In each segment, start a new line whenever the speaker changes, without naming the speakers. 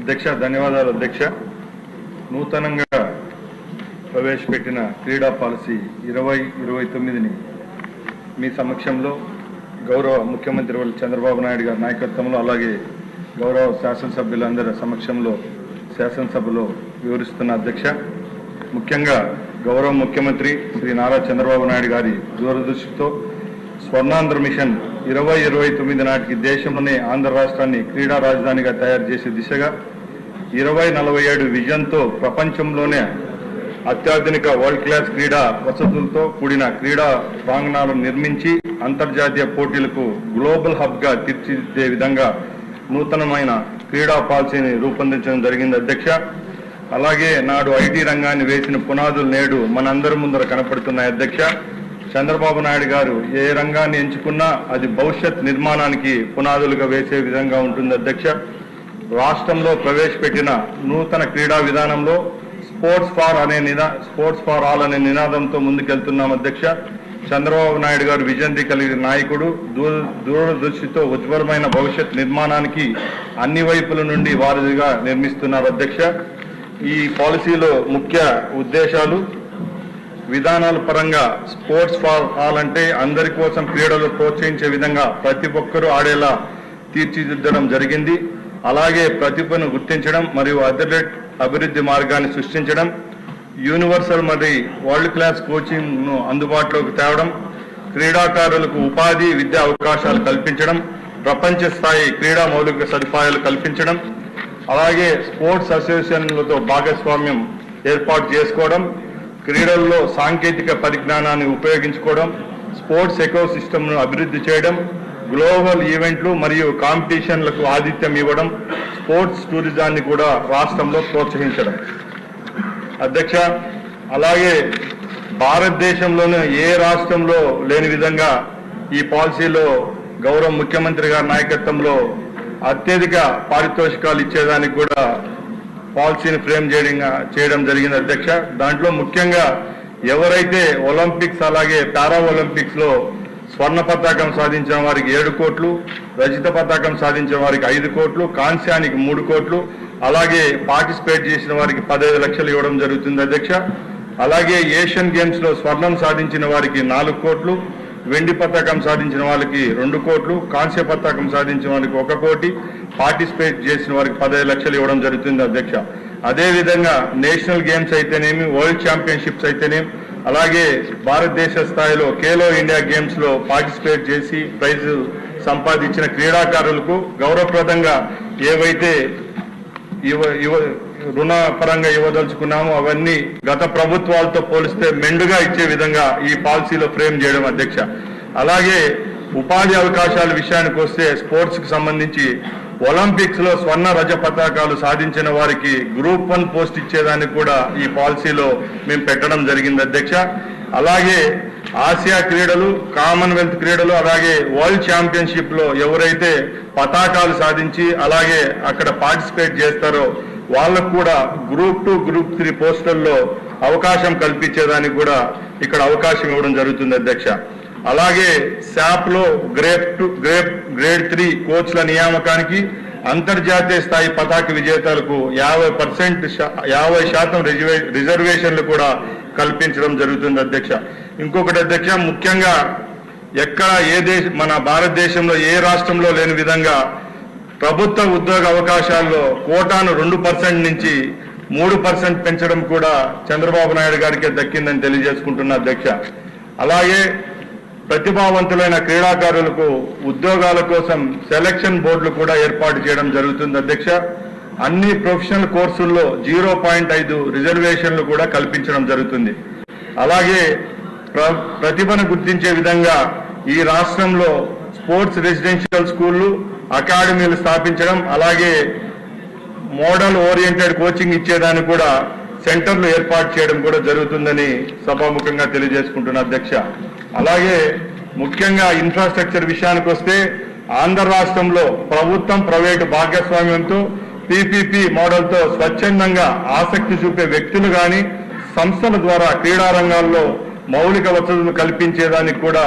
అధ్యక్ష ధన్యవాదాలు అధ్యక్ష. నూతనంగా ప్రవేశపెట్టిన క్రీడా పాలసీ ఇరవై ఇరవై తొమ్మిదిని మీ సమక్షంలో గౌరవ ముఖ్యమంత్రి వాళ్ళు చంద్రబాబు నాయుడు గారి నాయకత్వంలో అలాగే గౌరవ శాసనసభ్యులందరి సమక్షంలో శాసనసభలో వివరిస్తున్న అధ్యక్ష. ముఖ్యంగా గౌరవ ముఖ్యమంత్రి శ్రీ నారా చంద్రబాబు నాయుడు గారి దూరదృష్టితో స్వర్ణాంధ్ర మిషన్ ఇరవై ఇరవై తొమ్మిది నాటికి దేశంలోనే ఆంధ్ర రాష్ట్రాన్ని క్రీడా రాజధానిగా తయారు చేసే దిశగా ఇరవై నలభై ఏడు విజన్తో ప్రపంచంలోనే అత్యాధునిక వరల్డ్ క్లాస్ క్రీడా వసతులతో కూడిన క్రీడా ప్రాంగణాలను నిర్మించి అంతర్జాతీయ పోటీలకు గ్లోబల్ హబ్గా తీర్చిదిద్దే విధంగా నూతనమైన క్రీడా పాలసీని రూపొందించడం జరిగింది అధ్యక్ష. అలాగే నాడు ఐటీ రంగాన్ని వేసిన పునాదులు నేడు మనందరి ముందర కనపడుతున్నాయి అధ్యక్ష. చంద్రబాబు నాయుడు గారు ఏ రంగాన్ని ఎంచుకున్నా అది భవిష్యత్ నిర్మాణానికి పునాదులుగా వేసే విధంగా ఉంటుంది అధ్యక్ష. రాష్ట్రంలో ప్రవేశపెట్టిన నూతన క్రీడా విధానంలో స్పోర్ట్స్ ఫార్ అనే నినా స్పోర్ట్స్ ఫార్ ఆల్ అనే నినాదంతో ముందుకెళ్తున్నాం అధ్యక్ష. చంద్రబాబు నాయుడు గారు విజయంతి కలిగిన నాయకుడు దూర దూరదృష్టితో ఉజ్వలమైన భవిష్యత్ నిర్మాణానికి అన్ని వైపుల నుండి వారధిగా నిర్మిస్తున్నారు అధ్యక్ష. ఈ పాలసీలో ముఖ్య ఉద్దేశాలు విధానాల పరంగా స్పోర్ట్స్ ఫార్ ఆల్ అంటే అందరి కోసం క్రీడలు ప్రోత్సహించే విధంగా ప్రతి ఒక్కరూ ఆడేలా తీర్చిదిద్దడం జరిగింది. అలాగే ప్రతిభను గుర్తించడం మరియు అథ్లెట్ అభివృద్ధి మార్గాన్ని సృష్టించడం యూనివర్సల్ మరియు వరల్డ్ క్లాస్ కోచింగ్ను అందుబాటులోకి తేవడం క్రీడాకారులకు ఉపాధి విద్యా అవకాశాలు కల్పించడం ప్రపంచ స్థాయి క్రీడా మౌలిక సదుపాయాలు కల్పించడం అలాగే స్పోర్ట్స్ అసోసియేషన్లతో భాగస్వామ్యం ఏర్పాటు చేసుకోవడం క్రీడల్లో సాంకేతిక పరిజ్ఞానాన్ని ఉపయోగించుకోవడం స్పోర్ట్స్ ఎకో అభివృద్ధి చేయడం గ్లోబల్ ఈవెంట్లు మరియు కాంపిటీషన్లకు ఆతిథ్యం ఇవ్వడం స్పోర్ట్స్ టూరిజాన్ని కూడా రాష్ట్రంలో ప్రోత్సహించడం. అధ్యక్ష అలాగే భారతదేశంలోనే ఏ రాష్ట్రంలో లేని విధంగా ఈ పాలసీలో గౌరవ ముఖ్యమంత్రి గారి నాయకత్వంలో అత్యధిక పారితోషికాలు ఇచ్చేదానికి కూడా పాలసీని ఫ్రేమ్ చేయడం చేయడం జరిగింది అధ్యక్ష. దాంట్లో ముఖ్యంగా ఎవరైతే ఒలింపిక్స్ అలాగే పారా ఒలింపిక్స్లో స్వర్ణ పతాకం సాధించిన వారికి ఏడు కోట్లు రజిత పతాకం సాధించిన వారికి ఐదు కోట్లు కాంస్యానికి మూడు కోట్లు అలాగే పార్టిసిపేట్ చేసిన వారికి పదహైదు లక్షలు ఇవ్వడం జరుగుతుంది అధ్యక్ష. అలాగే ఏషియన్ గేమ్స్లో స్వర్ణం సాధించిన వారికి నాలుగు కోట్లు వెండి పతాకం సాధించిన వాళ్ళకి రెండు కోట్లు కాంస్య పతాకం సాధించిన వారికి ఒక కోటి పార్టిసిపేట్ చేసిన వారికి పదహైదు లక్షలు ఇవ్వడం జరుగుతుంది అధ్యక్ష. అదేవిధంగా నేషనల్ గేమ్స్ అయితేనేమి వరల్డ్ ఛాంపియన్షిప్స్ అయితేనేమి అలాగే భారతదేశ స్థాయిలో ఖేలో ఇండియా గేమ్స్లో పార్టిసిపేట్ చేసి ప్రైజ్ సంపాదించిన క్రీడాకారులకు గౌరవప్రదంగా ఏవైతే యువ యువ రుణ పరంగా ఇవ్వదలుచుకున్నాము. అవన్నీ గత ప్రభుత్వాలతో పోలిస్తే మెండుగా ఇచ్చే విధంగా ఈ పాలసీలో ఫ్రేమ్ చేయడం అధ్యక్ష. అలాగే ఉపాధి అవకాశాల విషయానికి వస్తే స్పోర్ట్స్కి సంబంధించి ఒలింపిక్స్లో స్వర్ణ రజ పతాకాలు సాధించిన వారికి గ్రూప్ వన్ పోస్ట్ ఇచ్చేదానికి కూడా ఈ పాలసీలో మేము పెట్టడం జరిగింది అధ్యక్ష. అలాగే ఆసియా క్రీడలు కామన్వెల్త్ క్రీడలు అలాగే వరల్డ్ ఛాంపియన్షిప్లో ఎవరైతే పతాకాలు సాధించి అలాగే అక్కడ పార్టిసిపేట్ చేస్తారో వాళ్ళకు కూడా గ్రూప్ టూ గ్రూప్ త్రీ పోస్టుల్లో అవకాశం కల్పించేదానికి కూడా ఇక్కడ అవకాశం ఇవ్వడం జరుగుతుంది అధ్యక్ష. అలాగే శాప్లో grade two grade grade three కోచ్ల నియామకానికి అంతర్జాతీయ స్థాయి పతాక విజేతలకు యాభై పర్సెంట్ యాభై శాతం రిజర్వే- రిజర్వేషన్లు కూడా కల్పించడం జరుగుతుంది అధ్యక్ష. ఇంకొకటి అధ్యక్ష ముఖ్యంగా ఎక్కడ ఏ దేశ మన భారతదేశంలో ఏ రాష్ట్రంలో లేని విధంగా ప్రభుత్వ ఉద్యోగ అవకాశాల్లో కోటాను రెండు పర్సెంట్ నుంచి మూడు పర్సెంట్ పెంచడం కూడా చంద్రబాబు నాయుడు గారికే దక్కిందని తెలియజేసుకుంటున్న అధ్యక్ష. అలాగే ప్రతిభావంతులైన క్రీడాకారులకు ఉద్యోగాల కోసం సెలక్షన్ బోర్డులు కూడా ఏర్పాటు చేయడం జరుగుతుంది అధ్యక్ష. అన్ని ప్రొఫెషనల్ కోర్సుల్లో జీరో పాయింట్ ఐదు రిజర్వేషన్లు కూడా కల్పించడం జరుగుతుంది. అలాగే ప్ర- ప్రతిభను గుర్తించే విధంగా ఈ రాష్ట్రంలో స్పోర్ట్స్ రెసిడెన్షియల్ స్కూళ్ళు అకాడమీలు స్థాపించడం అలాగే మోడల్ ఓరియంటెడ్ కోచింగ్ ఇచ్చేదానికి కూడా సెంటర్లు ఏర్పాటు చేయడం కూడా జరుగుతుందని సభాముఖంగా తెలియజేసుకుంటున్న అధ్యక్ష. అలాగే ముఖ్యంగా ఇన్ఫ్రాస్ట్రక్చర్ విషయానికి వస్తే ఆంధ్ర రాష్ట్రంలో ప్రభుత్వం ప్రైవేటు భాగస్వామ్యంతో పీపీపీ మోడల్తో స్వచ్ఛందంగా ఆసక్తి చూపే వ్యక్తులు కానీ సంస్థల ద్వారా క్రీడా రంగాల్లో మౌలిక వసతులు కల్పించేదానికి కూడా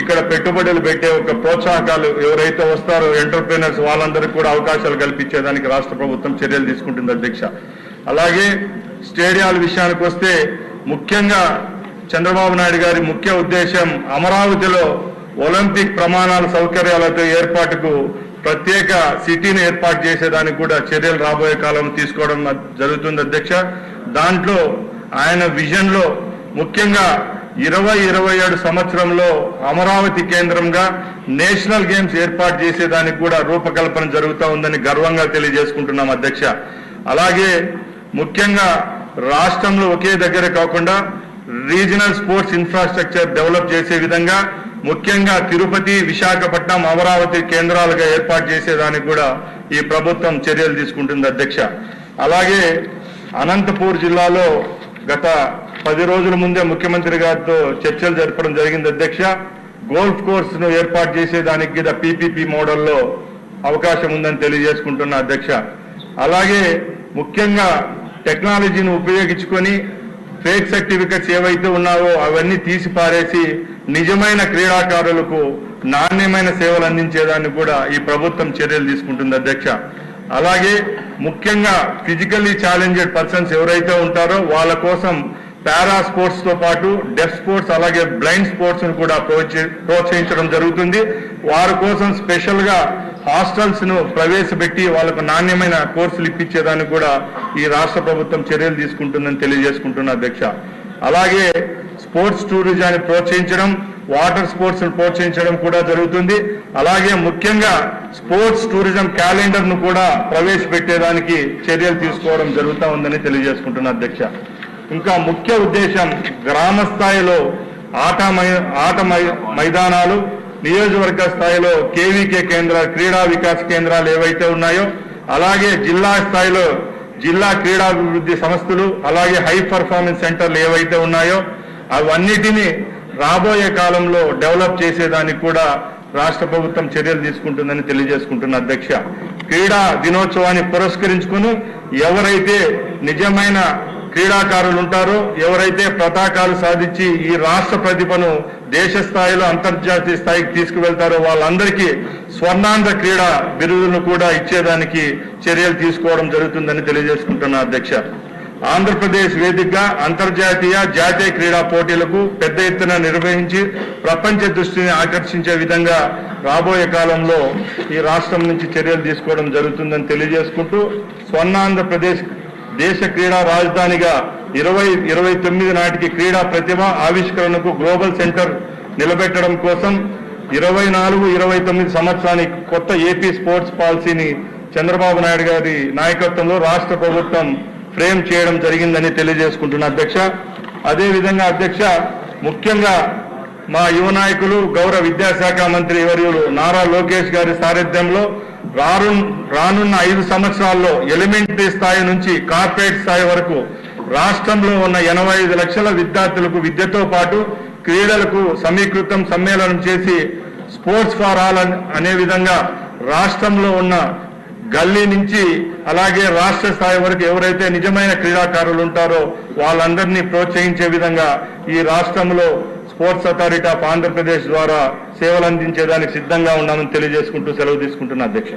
ఇక్కడ పెట్టుబడులు పెట్టే ఒక ప్రోత్సాహకాలు ఎవరైతే వస్తారో ఎంటర్ప్రీనర్స్ వాళ్ళందరికీ కూడా అవకాశాలు కల్పించేదానికి రాష్ట్ర ప్రభుత్వం చర్యలు తీసుకుంటుంది అధ్యక్ష. అలాగే స్టేడియాల విషయానికి వస్తే ముఖ్యంగా చంద్రబాబు నాయుడు గారి ముఖ్య ఉద్దేశం అమరావతిలో ఒలింపిక్ ప్రమాణాల సౌకర్యాలతో ఏర్పాటుకు ప్రత్యేక సిటీని ఏర్పాటు చేసేదానికి కూడా చర్యలు రాబోయే కాలం తీసుకోవడం జరుగుతుంది అధ్యక్ష. దాంట్లో ఆయన విజన్లో ముఖ్యంగా ఇరవై ఇరవై ఏడు సంవత్సరంలో అమరావతి కేంద్రంగా నేషనల్ గేమ్స్ ఏర్పాటు చేసేదానికి కూడా రూపకల్పన జరుగుతూ ఉందని గర్వంగా తెలియజేసుకుంటున్నాం అధ్యక్ష. అలాగే ముఖ్యంగా రాష్ట్రంలో ఒకే దగ్గర కాకుండా రీజనల్ స్పోర్ట్స్ ఇన్ఫ్రాస్ట్రక్చర్ డెవలప్ చేసే విధంగా ముఖ్యంగా తిరుపతి విశాఖపట్నం అమరావతి కేంద్రాలుగా ఏర్పాటు చేసేదానికి కూడా ఈ ప్రభుత్వం చర్యలు తీసుకుంటుంది అధ్యక్ష. అలాగే అనంతపూర్ జిల్లాలో గత పది రోజుల ముందే ముఖ్యమంత్రి గారితో చర్చలు జరపడం జరిగింది. అధ్యక్ష గోల్ఫ్ కోర్స్ను ఏర్పాటు చేసేదానికి గీత పీపీపీ మోడల్లో అవకాశం ఉందని తెలియజేసుకుంటున్నా అధ్యక్ష. అలాగే ముఖ్యంగా టెక్నాలజీని ఉపయోగించుకొని ఫేక్ సర్టిఫికెట్స్ ఏవైతే ఉన్నావో అవన్నీ తీసి పారేసి నిజమైన క్రీడాకారులకు నాణ్యమైన సేవలు అందించేదాన్ని కూడా ఈ ప్రభుత్వం చర్యలు తీసుకుంటుంది అధ్యక్ష. అలాగే ముఖ్యంగా ఫిజికల్లీ ఛాలెంజెడ్ పర్సన్స్ ఎవరైతే ఉంటారో వాళ్ళ కోసం పారా స్పోర్ట్స్తో పాటు డెఫ్ స్పోర్ట్స్ అలాగే బ్లైండ్ స్పోర్ట్స్ను కూడా ప్రోత్స- ప్రోత్సహించడం జరుగుతుంది. వారి కోసం స్పెషల్గా హాస్టల్స్ను ప్రవేశపెట్టి వాళ్ళకు నాణ్యమైన కోర్సులు ఇప్పించేదానికి కూడా ఈ రాష్ట్ర ప్రభుత్వం చర్యలు తీసుకుంటుందని తెలియజేసుకుంటున్న అధ్యక్ష. అలాగే స్పోర్ట్స్ టూరిజాన్ని ప్రోత్సహించడం వాటర్ స్పోర్ట్స్ ప్రోత్సహించడం కూడా జరుగుతుంది. అలాగే ముఖ్యంగా స్పోర్ట్స్ టూరిజం క్యాలెండర్ను కూడా ప్రవేశపెట్టేదానికి చర్యలు తీసుకోవడం జరుగుతూ ఉందని తెలియజేసుకుంటున్న అధ్యక్ష. ఇంకా ముఖ్య ఉద్దేశం గ్రామ స్థాయిలో ఆట మై- ఆట మై- మైదానాలు నియోజకవర్గ స్థాయిలో కేవీకే కేంద్ర క్రీడా వికాస్ కేంద్రాలు ఏవైతే ఉన్నాయో అలాగే జిల్లా స్థాయిలో జిల్లా క్రీడాభివృద్ధి సంస్థలు అలాగే హై పర్ఫార్మెన్స్ సెంటర్లు ఏవైతే ఉన్నాయో అవన్నిటినీ రాబోయే కాలంలో డెవలప్ చేసేదానికి కూడా రాష్ట్ర ప్రభుత్వం చర్యలు తీసుకుంటుందని తెలియజేసుకుంటున్న అధ్యక్ష. క్రీడా దినోత్సవాన్ని పురస్కరించుకుని ఎవరైతే నిజమైన క్రీడాకారులు ఉంటారో. ఎవరైతే పతాకాలు సాధించి ఈ రాష్ట్ర ప్రతిభను దేశ స్థాయిలో అంతర్జాతీయ స్థాయికి తీసుకువెళ్తారో వాళ్ళందరికీ స్వర్ణాంధ్ర క్రీడా బిరుదులను కూడా ఇచ్చేదానికి చర్యలు తీసుకోవడం జరుగుతుందని తెలియజేసుకుంటున్నా అధ్యక్ష. ఆంధ్రప్రదేశ్ వేదికగా అంతర్జాతీయ జాతీయ క్రీడా పోటీలకు పెద్ద ఎత్తున నిర్వహించి ప్రపంచ దృష్టిని ఆకర్షించే విధంగా రాబోయే కాలంలో ఈ రాష్ట్రం నుంచి చర్యలు తీసుకోవడం జరుగుతుందని తెలియజేసుకుంటూ స్వర్ణాంధ్రప్రదేశ్ దేశ క్రీడా రాజధానిగా ఇరవై ఇరవై తొమ్మిది నాటికి క్రీడా ప్రతిభ ఆవిష్కరణకు గ్లోబల్ సెంటర్ నిలబెట్టడం కోసం ఇరవై నాలుగు ఇరవై తొమ్మిది సంవత్సరానికి కొత్త ఏపీ స్పోర్ట్స్ పాలసీని చంద్రబాబు నాయుడు గారి నాయకత్వంలో రాష్ట్ర ప్రభుత్వం ఫ్రేమ్ చేయడం జరిగిందని తెలియజేసుకుంటున్న అధ్యక్ష. అదేవిధంగా అధ్యక్ష ముఖ్యంగా మా యువ నాయకులు గౌరవ విద్యాశాఖ మంత్రి వర్యులు నారా లోకేష్ గారి సారథ్యంలో రాను రానున్న ఐదు సంవత్సరాల్లో ఎలిమెంటరీ స్థాయి నుంచి కార్పొరేట్ స్థాయి వరకు రాష్ట్రంలో ఉన్న ఎనభై ఐదు లక్షల విద్యార్థులకు విద్యతో పాటు క్రీడలకు సమీకృతం సమ్మేళనం చేసి స్పోర్ట్స్ ఫార్ ఆల్ అనే విధంగా రాష్ట్రంలో ఉన్న గల్లీ నుంచి అలాగే రాష్ట్ర స్థాయి వరకు ఎవరైతే నిజమైన క్రీడాకారులు ఉంటారో వాళ్ళందరినీ ప్రోత్సహించే విధంగా ఈ రాష్ట్రంలో స్పోర్ట్స్ అథారిటీ ఆఫ్ ఆంధ్రప్రదేశ్ ద్వారా సేవలు అందించేదానికి సిద్ధంగా ఉన్నామని తెలియజేసుకుంటూ సెలవు తీసుకుంటున్నా అధ్యక్ష.